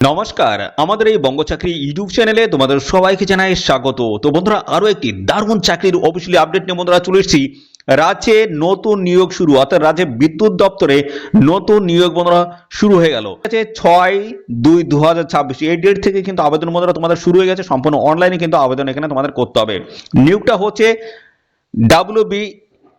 নমস্কার, আমাদের এই বঙ্গ চাকরি ইউটিউব চ্যানেলে তোমাদের সবাইকে জানাই স্বাগত। তো বন্ধুরা আরও একটি দারুণ চাকরির অফিসিয়ালি আপডেট নিয়ে বন্ধুরা চলে এসেছি। রাজ্যে নতুন নিয়োগ শুরু, অর্থাৎ রাজ্যে বিদ্যুৎ দপ্তরে নতুন নিয়োগ বন্ধুরা শুরু হয়ে গেল। ছয় দুই দু হাজার ছাব্বিশ, এই ডেট থেকে কিন্তু আবেদন বন্ধুরা তোমাদের শুরু হয়ে গেছে, সম্পূর্ণ অনলাইনে কিন্তু আবেদন এখানে তোমাদের করতে হবে। নিয়োগটা হচ্ছে ডাব্লিউবি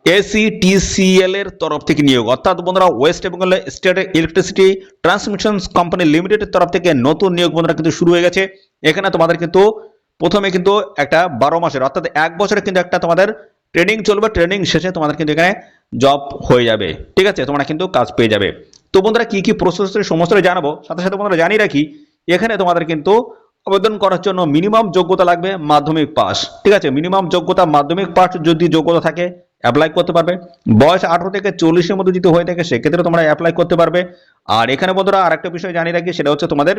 এসিটিসিএল এর তরফ থেকে নিয়োগ। অর্থাৎ বন্ধুরা West Bengal state electricity transmission company লিমিটেডের তরফ থেকে নতুন নিয়োগ বন্ধুরা কিন্তু শুরু হয়ে গেছে। এখানে তোমাদের কিন্তু প্রথমে কিন্তু একটা বারো মাসের, অর্থাৎ এক বছরে কিন্তু একটা তোমাদের ট্রেনিং চলবে। ট্রেনিং শেষে তোমাদের কিন্তু এখানে জব হয়ে যাবে। ঠিক আছে? তোমরা কিন্তু কাজ পেয়ে যাবে। তো বন্ধুরা, কি কি প্রসেস সমস্তটা জানাব। সাথে সাথে বন্ধুরা জানিয়ে রাখি, এখানে তোমাদের কিন্তু আবেদন করার জন্য মিনিমাম যোগ্যতা লাগবে মাধ্যমিক পাস ঠিক আছে? মিনিমাম যোগ্যতা মাধ্যমিক পাস যদি যোগ্যতা থাকে অ্যাপ্লাই করতে পারবে। বয়স আঠারো থেকে চল্লিশের মধ্যে যদি হয়ে থাকে সেক্ষেত্রে তোমরা অ্যাপ্লাই করতে পারবে। আর এখানে বন্ধুরা আরেকটা বিষয় জানিয়ে রাখি, সেটা হচ্ছে তোমাদের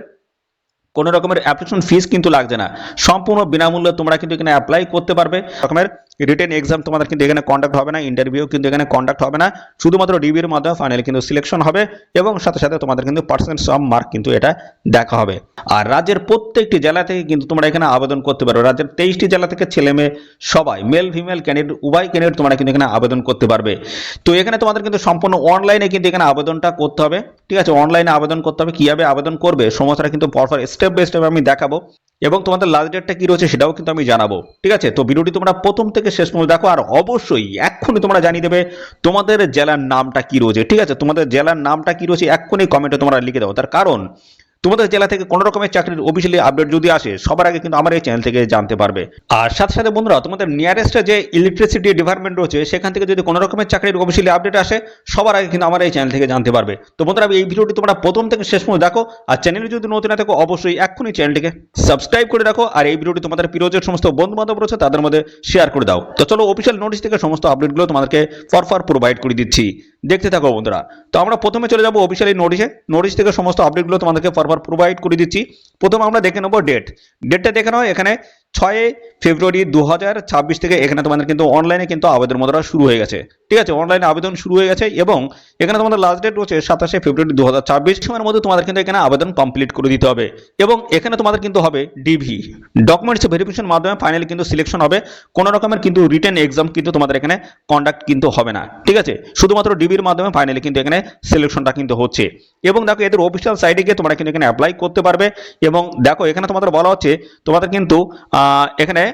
কোনো রকমের অ্যাপ্লিকেশন ফিস কিন্তু লাগছে না। সম্পূর্ণ বিনামূল্যে তোমরা কিন্তু এখানে অ্যাপ্লাই করতে পারবে। রকমের রিটেন এক্সাম তোমাদের কিন্তু এখানে কন্ডাক্ট হবে না ইন্টারভিউ কিন্তু এখানে কন্ডাক্ট হবে না। শুধুমাত্র ডিবির মাধ্যমে ফাইনালি কিন্তু সিলেকশন হবে এবং সাথে সাথে তোমাদের কিন্তু পার্সেন্ট সব মার্ক কিন্তু এটা দেখা হবে। আর রাজ্যের প্রত্যেকটি জেলা থেকে কিন্তু তোমরা এখানে আবেদন করতে পারো রাজ্যের তেইশটি জেলা থেকে ছেলে মেয়ে সবাই মেল ফিমেল ক্যান্ডিডেট উভয় ক্যান্ডিডেট তোমরা কিন্তু এখানে আবেদন করতে পারবে। তো এখানে তোমাদের কিন্তু সম্পূর্ণ অনলাইনে কিন্তু এখানে আবেদনটা করতে হবে। ঠিক আছে অনলাইনে আবেদন করতে হবে, কীভাবে আবেদন করবে সমস্যাটা কিন্তু পরপর স্টেপ বাই স্টেপ আমি দেখাবো। এবং তোমাদের লাস্ট ডেটটা কী রয়েছে সেটাও কিন্তু আমি জানাব। ঠিক আছে, তো ভিডিওটি তোমরা প্রথম থেকে শেষ পর্যন্ত দেখো, আর অবশ্যই এক্ষুনি তোমরা জানিয়ে দেবে তোমাদের জেলার নামটা কী রয়েছে। ঠিক আছে, তোমাদের জেলার নামটা কী রয়েছে এক্ষুনি কমেন্টে তোমরা লিখে দাও। তার কারণ তোমাদের জেলা থেকে কোনো রকমের চাকরির অফিসিয়ালি আপডেট যদি আসে, সবার আগে কিন্তু আমার এই চ্যানেল থেকে জানতে পারবে। আর সাথে সাথে বন্ধুরা, তোমাদের নিয়ারেস্ট যে ইলেকট্রিসিটি ডিপার্টমেন্ট রয়েছে, সেখান থেকে যদি কোনো রকমের চাকরির অফিসিয়ালি আপডেট আসে, সবার আগে কিন্তু আমার এই চ্যানেল থেকে জানতে পারবে। তো বন্ধুরা এই ভিডিওটি তোমরা প্রথম থেকে শেষ পর্যন্ত দেখো, আর চ্যানেলে যদি নতুন না থাকো, অবশ্যই এক্ষুনি চ্যানেলটিকে সাবস্ক্রাইব করে রাখো, আর এই ভিডিওটি তোমাদের প্রিয় যে সমস্ত বন্ধু বান্ধব রয়েছে, তাদের মধ্যে শেয়ার করে দাও। তো চলো অফিসিয়াল নোটিশ থেকে সমস্ত আপডেটগুলো তোমাদেরকে ফর ফর প্রোভাইড করে দিচ্ছি। দেখতে থাকো বন্ধুরা। তো আমরা প্রথমে চলে যাব অফিসিয়ালি নোটিশে নোটিশ থেকে সমস্ত আপডেটগুলো তোমাদেরকে ফর ফর প্রোভাইড করে দিচ্ছি। প্রথমে আমরা দেখে নেব ডেট ডেটটা দেখে নাও, এখানে ছয় ফেব্রুয়ারি দু হাজার ছাব্বিশ থেকে এখানে তোমাদের কিন্তু অনলাইনে কিন্তু আবেদন মতরা শুরু হয়ে গেছে। ঠিক আছে অনলাইনে আবেদন শুরু হয়ে গেছে এবং এখানে তোমাদের লাস্ট ডেট রয়েছে সাতাশে ফেব্রুয়ারি দু হাজার ছাব্বিশ। সময়ের মধ্যে তোমাদের কিন্তু এখানে আবেদন কমপ্লিট করে দিতে হবে এবং এখানে তোমাদের কিন্তু হবে ডিভি ডকুমেন্টস ভেরিফিকেশন মাধ্যমে ফাইনালি কিন্তু সিলেকশন হবে। কোনো রকমের কিন্তু রিটেন এক্সাম কিন্তু তোমাদের এখানে কন্ডাক্ট কিন্তু হবে না। ঠিক আছে, শুধুমাত্র ডিবির মাধ্যমে ফাইনালি কিন্তু এখানে সিলেকশনটা কিন্তু হচ্ছে। এবং দেখো এদের অফিসিয়াল সাইটে গিয়ে তোমরা কিন্তু এখানে অ্যাপ্লাই করতে পারবে। এবং দেখো এখানে তোমাদের বলা হচ্ছে, তোমাদের কিন্তু এখানে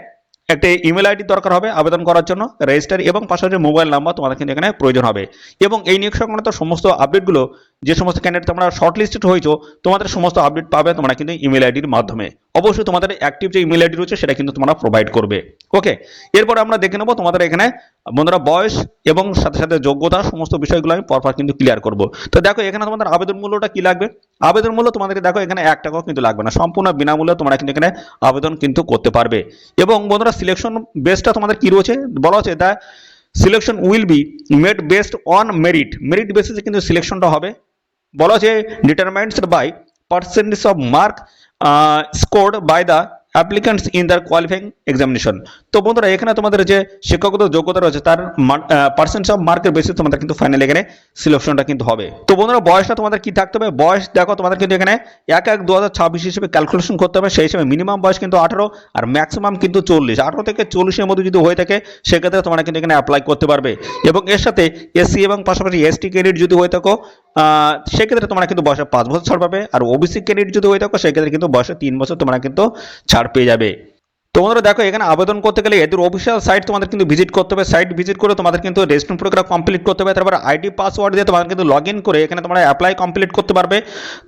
একটা ইমেল আইডি দরকার হবে আবেদন করার জন্য রেজিস্টার এবং পাশাপাশি মোবাইল নাম্বার তোমাদের কিন্তু এখানে প্রয়োজন হবে। এবং এই নিয়োগ সংক্রান্ত সমস্ত আপডেটগুলো যে সমস্ত ক্যান্ডিডেট তোমরা শর্ট লিস্টেড হয়েছো, তোমাদের সমস্ত আপডেট পাবে তোমরা কিন্তু ইমেল আইডির মাধ্যমে। অবশ্যই তোমাদের অ্যাক্টিভ যে ইমেল আইডি রয়েছে, সেটা কিন্তু তোমরা প্রোভাইড করবে। ওকে এরপর আমরা দেখে নেব তোমাদের এখানে বন্ধুরা বয়স এবং সাথে সাথে যোগ্যতা, সমস্ত বিষয়গুলো আমি পরপর কিন্তু ক্লিয়ার করব। তো দেখো, এখানে তোমাদের আবেদন মূল্যটা কি লাগবে? আবেদন মূল্য তোমাদেরকে দেখো, এখানে এক টাকাও কিন্তু লাগবে না। সম্পূর্ণ বিনামূল্যে তোমরা কিন্তু এখানে আবেদন কিন্তু করতে পারবে। এবং বন্ধুরা সিলেকশন বেসটা তোমাদের কি রয়েছে? বলা হচ্ছে the selection will be made based on merit merit বেসিসে কিন্তু সিলেকশনটা হবে। বলা হচ্ছে determines by percentage of mark scored by the applicants in the qualifying examination তো বন্ধুরা, এখানে তোমাদের যে শিক্ষাগত যোগ্যতা রয়েছে, তার পার্সেন্টেজ অফ মার্কের বেসিস তোমাদের কিন্তু ফাইনাল এখানে সিলেকশনটা কিন্তু হবে। তো বন্ধুরা, বয়সটা তোমাদের কি থাকতে হবে? বয়স দেখো, তোমাদের কিন্তু এখানে এক এক দু হাজার ছাব্বিশ হিসেবে ক্যালকুলেশন করতে হবে। সেই হিসেবে মিনিমাম বয়স কিন্তু আঠারো আর ম্যাক্সিমাম কিন্তু চল্লিশ। আঠারো থেকে চল্লিশের মধ্যে যদি হয়ে থাকে, সেক্ষেত্রে তোমরা কিন্তু এখানে অ্যাপ্লাই করতে পারবে। এবং এর সাথে এসসি এবং পাশাপাশি এসটি ক্যান্ডিডেট যদি হয়ে থাকো সেক্ষেত্রে তোমরা কিন্তু বয়সে পাঁচ বছর ছাড় পাবে। আর ওবিসি ক্যান্ডিডেট যদি হয়ে থাকো, সেক্ষেত্রে কিন্তু বয়সে তিন বছর তোমরা কিন্তু ছাড় পেয়ে যাবে। তো বন্ধুরা দেখো, এখানে আবেদন করতে গেলে এদের অফিসিয়াল সাইট তোমাদের কিন্তু ভিজিট করতে হবে। সাইট ভিজিট করে তোমাদের কিন্তু রেজিস্ট্রেশন প্রক্রিয়া কমপ্লিট করতে হবে, তারপর আইডি পাসওয়ার্ড দিয়ে তোমাদের কিন্তু লগ ইন করে এখানে তোমরা অ্যাপ্লাই কমপ্লিট করতে পারবে।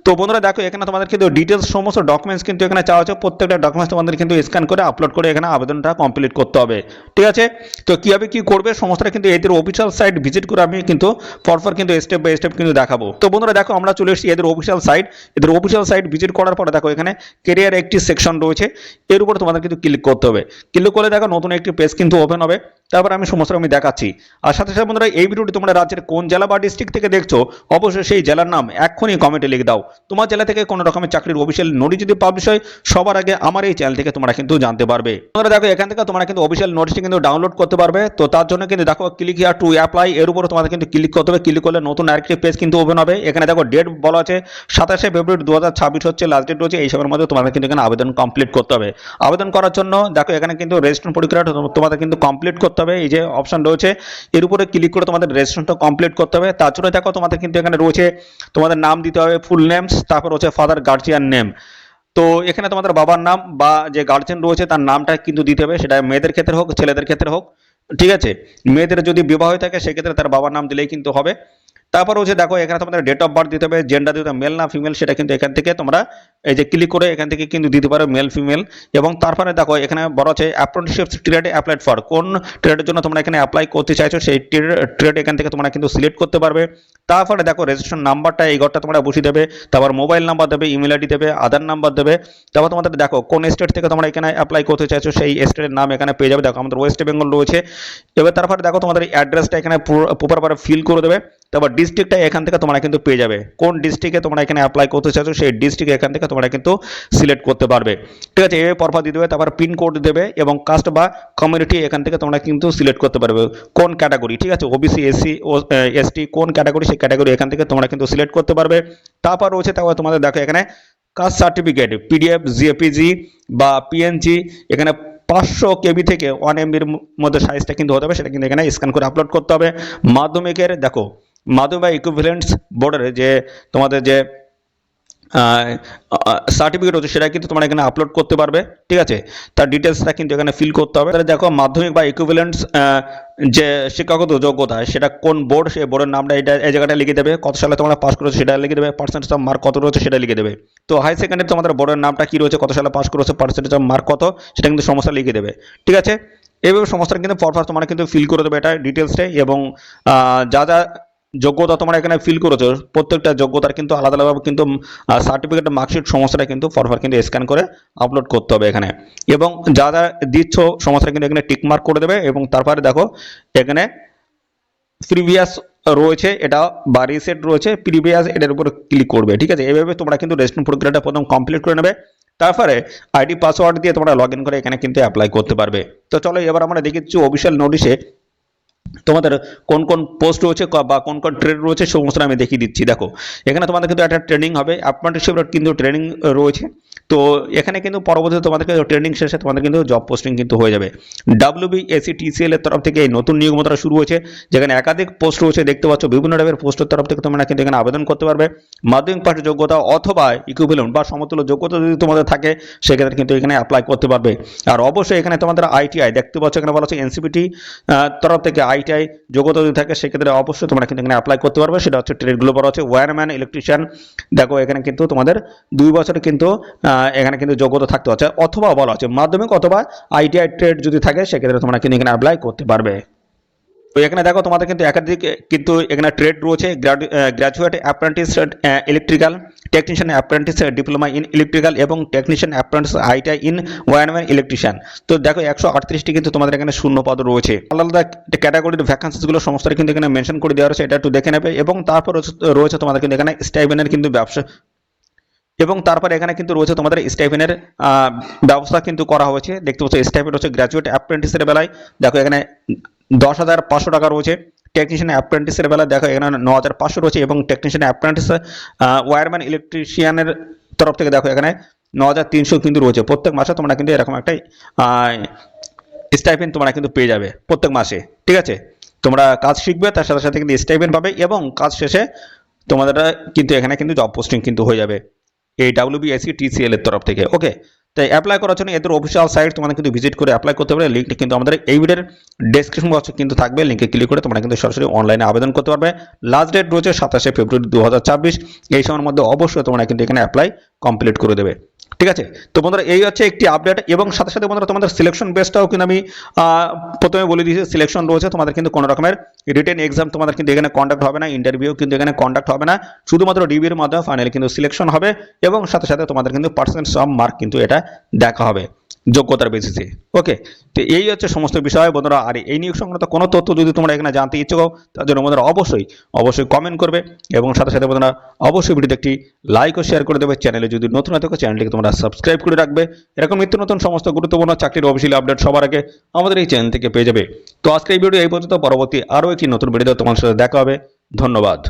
তো বন্ধুরা দেখো, এখানে তোমাদের কিন্তু ডিটেলস সমস্ত ডকুমেন্টস কিন্তু এখানে চাওয়া হচ্ছে প্রত্যেকটা ডকুমেন্টস তোমাদের কিন্তু স্ক্যান করে আপলোড করে এখানে আবেদনটা কমপ্লিট করতে হবে। ঠিক আছে? তো কীভাবে কী করবে, সমস্তটা কিন্তু এদের অফিসিয়াল সাইট ভিজিট করে আমি কিন্তু পরপর কিন্তু স্টেপ বাই স্টেপ কিন্তু দেখাবো। তো বন্ধুরা দেখো, আমরা চলে এসেছি এদের অফিসিয়াল সাইট এদের অফিসিয়াল সাইট ভিজিট করার পরে দেখো, এখানে কেরিয়ার একটি সেকশন রয়েছে। এর উপর তোমাদের কিন্তু ক্লিক ক্লিক করতে হবে। ক্লিক করলে দেখো, নতুন একটি পেজ কিন্তু ওপেন হবে। তারপর আমি সমস্ত আমি দেখাচ্ছি। আর সাথে সাথে বন্ধুরা, এই ভিডিওটি তোমরা রাজ্যের কোন জেলা বা ডিস্ট্রিক্ট থেকে দেখছ, অবশ্যই সেই জেলার নাম এক্ষুনি কমেন্টে লিখে দাও। তোমার জেলা থেকে কোনো রকমের চাকরির অফিসিয়াল নোটিশ যদি পাবলিশ হয়, সবার আগে আমার এই চ্যানেল থেকে তোমরা কিন্তু জানতে পারবে। তোমরা দেখো, এখান থেকে তোমরা কিন্তু অফিসিয়াল নোটিশটি কিন্তু ডাউনলোড করতে পারবে। তো তার জন্য কিন্তু দেখো ক্লিক হিয়ার টু অ্যাপ্লাই এর উপরে তোমাদের কিন্তু ক্লিক করতে হবে। ক্লিক করলে নতুন আরেকটি পেজ কিন্তু ওপেন হবে। এখানে দেখো ডেট বলা আছে, সাতাশে ফেব্রুয়ারি দু হাজার ছাব্বিশ হচ্ছে লাস্ট ডেট রয়েছে। এই সময়ের মধ্যে তোমাদের কিন্তু এখানে আবেদন কমপ্লিট করতে হবে। আবেদন করার জন্য দেখো এখানে কিন্তু রেজিস্ট্রেশন পরীক্ষাটা তোমাদের কিন্তু কমপ্লিট করতে হবে, এই যে অপশন রয়েছে, এর উপরে ক্লিক করে তোমাদের রেজিস্ট্রেশনটা কমপ্লিট করতে হবে জন্য দেখো তোমাদের কিন্তু এখানে রয়েছে, তোমাদের নাম দিতে হবে ফুল নেমস তারপর রয়েছে ফাদার গার্জিয়ান নেম তো এখানে তোমাদের বাবার নাম বা যে গার্জেন রয়েছে, তার নামটা কিন্তু দিতে হবে, সেটা মেয়েদের ক্ষেত্রে হোক, ছেলেদের ক্ষেত্রে হোক, ঠিক আছে? মেয়েদের যদি বিবাহ হয়ে থাকে, সেক্ষেত্রে তার বাবার নাম দিলেই কিন্তু হবে। তারপর হচ্ছে দেখো, এখানে তোমাদের ডেট অফ বার্থ দিতে হবে জেন্ডার দিতে হবে মেল না ফিমেল সেটা কিন্তু এখান থেকে তোমরা এই যে ক্লিক করে এখান থেকে কিন্তু দিতে পারো মেল ফিমেল এবং তারপরে দেখো, এখানে বড় আছে অ্যাপ্রেন্টিসশিপ ট্রেড অ্যাপ্লাইড ফর কোন ট্রেডের জন্য তোমরা এখানে অ্যাপ্লাই করতে চাইছো, সেই ট্রেড এখান থেকে তোমরা কিন্তু সিলেক্ট করতে পারবে। তারপরে দেখো রেজিস্ট্রেশন নাম্বারটা এই ঘরটা তোমরা বসিয়ে দেবে, তারপর মোবাইল নাম্বার দেবে ইমেল আইডি দেবে আধার নাম্বার দেবে। তারপর তোমাদের দেখো, কোন স্টেট থেকে তোমরা এখানে অ্যাপ্লাই করতে চাইছো, সেই স্টেটের নাম এখানে পেয়ে যাবে। দেখো, আমাদের ওয়েস্ট বেঙ্গল রয়েছে। এবার তারপরে দেখো, তোমাদের অ্যাড্রেসটা এখানে প্রপারভাবে ফিল করে দেবে। তারপর ডিস্ট্রিক্টটা এখান থেকে তোমরা কিন্তু পেয়ে যাবে। কোন ডিস্ট্রিক্টে তোমরা এখানে অ্যাপ্লাই করতে চাইছো, সেই ডিস্ট্রিক্ট এখান থেকে তোমরা কিন্তু সিলেক্ট করতে পারবে। ঠিক আছে, এভাবে পরপর দিয়ে দেবে, তারপর পিন কোড দেবে এবং কাস্ট বা কমিউনিটি এখান থেকে তোমরা কিন্তু সিলেক্ট করতে পারবে। কোন ক্যাটাগরি ঠিক আছে ওবিসি এসসি ও এসটি কোন ক্যাটাগরি সেই ক্যাটাগরি এখান থেকে তোমরা কিন্তু সিলেক্ট করতে পারবে। তারপর রয়েছে, তারপর তোমাদের দেখো এখানে কাস্ট সার্টিফিকেট পিডিএফ জিএপিজি বা পিএনজি এখানে পাঁচশো কেবি থেকে ওয়ান এমবির মধ্যে সাইজটা কিন্তু হতে হবে, সেটা কিন্তু এখানে স্ক্যান করে আপলোড করতে হবে। মাধ্যমিকের, দেখো মাধ্যমিক বা বোর্ডের যে তোমাদের যে সার্টিফিকেট হচ্ছে সেটা কিন্তু তোমরা এখানে আপলোড করতে পারবে, ঠিক আছে? তার ডিটেলসটা কিন্তু এখানে ফিল করতে হবে। তাহলে দেখো, মাধ্যমিক বা ইকুইভ্যালেন্টস যে শিক্ষাগত যোগ্যতা, সেটা কোন বোর্ড সেই বোর্ডের নামটা এটা এই জায়গাটা লিখে দেবে, কত সালে তোমরা পাস করেছ সেটা লিখে দেবে পার্সেন্টেজ অফ মার্ক কত রয়েছে সেটা লিখে দেবে। তো হাই সেকেন্ডারি তোমাদের বোর্ডের নামটা কী রয়েছে, কত সালে পাস করেছ পার্সেন্টেজ অফ মার্ক কত, সেটা কিন্তু সমস্যা লিখে দেবে, ঠিক আছে? এইভাবে সমস্ত কিন্তু পরপর তোমরা কিন্তু ফিল করে দেবে এটা ডিটেলসটাই এবং যা যা যোগ্যতা তোমরা এখানে ফিল করেছ, প্রত্যেকটা যোগ্যতার কিন্তু আলাদা আলাদাভাবে কিন্তু সার্টিফিকেট মার্কশিট সমস্যাটা কিন্তু ফরফর কিন্তু স্ক্যান করে আপলোড করতে হবে এখানে। এবং যা যা দিচ্ছ সমস্যাটা কিন্তু এখানে টিকমার্ক করে দেবে এবং তারপরে দেখো, এখানে প্রিভিয়াস রয়েছে, এটা বা রিসেট রয়েছে প্রিভিয়াস এটার উপর ক্লিক করবে, ঠিক আছে? এইভাবে তোমরা কিন্তু রেজিস্ট্রেশন প্রক্রিয়াটা প্রথম কমপ্লিট করে নেবে, তারপরে আইডি পাসওয়ার্ড দিয়ে তোমরা লগ করে এখানে কিন্তু অ্যাপ্লাই করতে পারবে। তো চলো এবার আমরা দেখে দিচ্ছি অফিসিয়াল নোটিশে তোমাদের কোন কোন পোস্ট রয়েছে বা কোন কোন ট্রেড রয়েছে সমস্ত আমি দেখিয়ে দিচ্ছি। দেখো, এখানে তোমাদের কিন্তু একটা ট্রেনিং হবে। অ্যাপ্রেন্টিসশিপের কিন্তু ট্রেনিং রয়েছে। তো এখানে কিন্তু পরবর্তীতে তোমাদেরকে ট্রেনিং শেষে তোমাদের কিন্তু জব পোস্টিং কিন্তু হয়ে যাবে। ডাব্লিউবি এসি টিসিএল এর তরফ থেকে এই নতুন নিয়োগ নিয়োগমতা শুরু হয়েছে, যেখানে একাধিক পোস্ট রয়েছে। দেখতে পাচ্ছ, বিভিন্ন টাইপের পোস্টের তরফ থেকে তোমরা কিন্তু এখানে আবেদন করতে পারবে। মাধ্যমিক পাশের যোগ্যতা অথবা ইকুইভ্যালেন্ট বা সমতুল্য যোগ্যতা যদি তোমাদের থাকে, সেক্ষেত্রে কিন্তু এখানে অ্যাপ্লাই করতে পারবে। আর অবশ্যই এখানে তোমাদের আইটিআই দেখতে পাচ্ছ এখানে বলা হচ্ছে এনসিপিটি তরফ থেকে আইটিআই যোগ্যতা যদি থাকে, সেক্ষেত্রে অবশ্যই তোমরা কিন্তু এখানে অ্যাপ্লাই করতে পারবে। সেটা হচ্ছে ট্রেডগুলো বড় হচ্ছে ওয়ারম্যান ইলেকট্রিশিয়ান দেখো, এখানে কিন্তু তোমাদের দুই বছরে কিন্তু এখানে কিন্তু যোগ্যতা থাকতে হচ্ছে। অথবা বলা হচ্ছে মাধ্যমিক অথবা আইটিআই ট্রেড যদি থাকে, সেক্ষেত্রে তোমরা কিন্তু এখানে অ্যাপ্লাই করতে পারবে। তো এখানে দেখো তোমাদের কিন্তু একাধিক, কিন্তু এখানে ট্রেড রয়েছে graduate apprentice electrical technician apprentice diploma in electrical এবং technician apprentice ITI in wireman electrician তো দেখো একশো আটত্রিশটি কিন্তু তোমাদের এখানে শূন্য পদ রয়েছে। আলাদা ক্যাটাগরির ভ্যাকান্সিসগুলো সমস্ত কিন্তু এখানে মেনশন করে দেওয়া রয়েছে, এটা একটু দেখে নেবে। এবং তারপর রয়েছে তোমাদের কিন্তু এখানে স্টাইবেনের কিন্তু ব্যবসা। এবং তারপরে এখানে কিন্তু রয়েছে তোমাদের স্টাইফেনের ব্যবস্থা কিন্তু করা হয়েছে। দেখতে পাচ্ছ স্টাইপেন হচ্ছে গ্র্যাজুয়েট অ্যাপ্রেন্টিসের বেলায়। দেখো এখানে দশ হাজার পাঁচশো টাকা রয়েছে। টেকনিশিয়ান অ্যাপ্রেন্টিসের বেলা দেখো, এখানে ন হাজার পাঁচশো রয়েছে এবং টেকনিশিয়ান অ্যাপ্রেন্টিস ওয়ারম্যান ইলেকট্রিশিয়ানের তরফ থেকে দেখো, এখানে ন হাজার তিনশো কিন্তু রয়েছে। প্রত্যেক মাসে তোমরা কিন্তু এরকম একটা স্টাইপেন তোমরা কিন্তু পেয়ে যাবে প্রত্যেক মাসে, ঠিক আছে? তোমরা কাজ শিখবে, তার সাথে সাথে কিন্তু স্টাইপেন পাবে এবং কাজ শেষে তোমাদের কিন্তু এখানে কিন্তু জব পোস্টিং কিন্তু হয়ে যাবে। এই ডাব্লিউবিএসি টিসিএল এর তরফ থেকে ওকে তাই অ্যাপ্লাই করার জন্য এদের অফিসিয়াল সাইট তোমাদের কিন্তু ভিজিট করে অ্যাপ্লাই করতে পারবে। লিঙ্কটি কিন্তু আমাদের এই ভিডিওর ডেসক্রিপশন বক্সে কিন্তু থাকবে। লিঙ্কে ক্লিক করে তোমরা কিন্তু সরাসরি অনলাইনে আবেদন করতে পারবে। লাস্ট ডেট রয়েছে সাতাশে ফেব্রুয়ারি দু এই সময়ের মধ্যে অবশ্যই তোমরা কিন্তু এখানে অ্যাপ্লাই কমপ্লিট করে দেবে। ঠিক আছে? তো বন্ধুরা, এই হচ্ছে একটি আপডেট এবং সাথে সাথে বন্ধুরা তোমাদের সিলেকশন বেসটাও কিন্তু আমি প্রথমে বলে দিয়েছি সিলেকশন রয়েছে, তোমাদের কিন্তু কোনো রকমের রিটেন এক্সাম তোমাদের কিন্তু এখানে কন্ডাক্ট হবে না ইন্টারভিউ কিন্তু এখানে কন্ডাক্ট হবে না, শুধুমাত্র ডিবির মাধ্যমে ফাইনালি কিন্তু সিলেকশন হবে এবং সাথে সাথে তোমাদের কিন্তু পার্সেন্ট সব মার্ক কিন্তু এটা দেখা হবে। যোগ্যতার বেসিসে ওকে তো এই হচ্ছে সমস্ত বিষয়। বন্ধুরা, আর এই নিয়োগ সংক্রান্ত কোনো তথ্য যদি তোমরা এখানে জানতে ইচ্ছুক হও, তার জন্য বন্ধুরা অবশ্যই অবশ্যই কমেন্ট করবে এবং সাথে সাথে বন্ধুরা অবশ্যই ভিডিওতে একটি লাইক ও শেয়ার করে দেবে। চ্যানেলে যদি নতুন হয়ে থাকো চ্যানেলটিকে তোমরা সাবস্ক্রাইব করে রাখবে। এরকম নিত্য নতুন সমস্ত গুরুত্বপূর্ণ চাকরির অফিসিয়াল আপডেট সবার আগে আমাদের এই চ্যানেল থেকে পেয়ে যাবে। তো আজকে এই ভিডিও এই পর্যন্ত। পরবর্তী আরও একটি নতুন ভিডিও তোমার সাথে দেখা হবে। ধন্যবাদ।